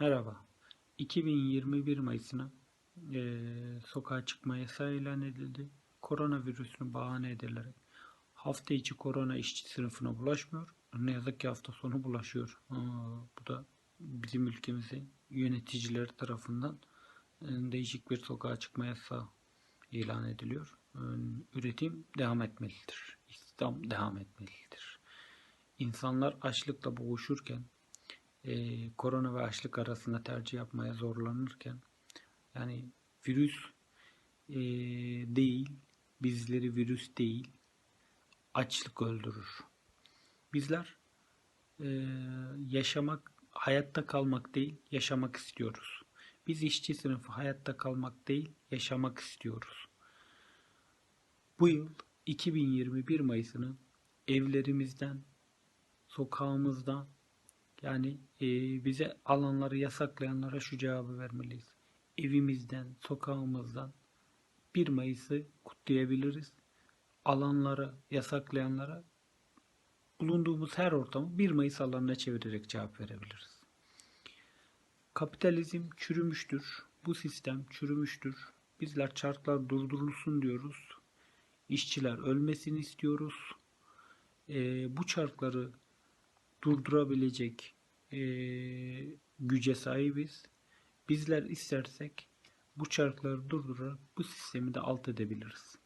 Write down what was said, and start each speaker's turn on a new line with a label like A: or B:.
A: Merhaba. 2021 Mayıs'ına eee, sokağa çıkma yasağı ilan edildi. Koronavirüsünü bahane edilerek hafta içi korona işçi sınıfına bulaşmıyor. Ne yazık ki hafta sonu bulaşıyor. Aa, bu da bizim ülkemizin yöneticileri tarafından e, değişik bir sokağa çıkma yasağı ilan ediliyor. E, Üretim devam etmelidir. İstihdam devam etmelidir. İnsanlar açlıkla boğuşurken e, korona ve açlık arasında tercih yapmaya zorlanırken yani virüs e, değil, bizleri virüs değil, açlık öldürür. Bizler e, yaşamak, hayatta kalmak değil, yaşamak istiyoruz. Biz işçi sınıfı hayatta kalmak değil, yaşamak istiyoruz. Bu yıl 2021 Mayıs'ını evlerimizden, sokağımızdan, yani e, bize alanları yasaklayanlara şu cevabı vermeliyiz. Evimizden, sokağımızdan 1 Mayıs'ı kutlayabiliriz. Alanları yasaklayanlara bulunduğumuz her ortamı 1 Mayıs alanına çevirerek cevap verebiliriz. Kapitalizm çürümüştür. Bu sistem çürümüştür. Bizler çarklar durdurulsun diyoruz. İşçiler ölmesini istiyoruz. E, bu çarkları durdurabilecek e, güce sahibiz. Bizler istersek bu çarkları durdurarak bu sistemi de alt edebiliriz.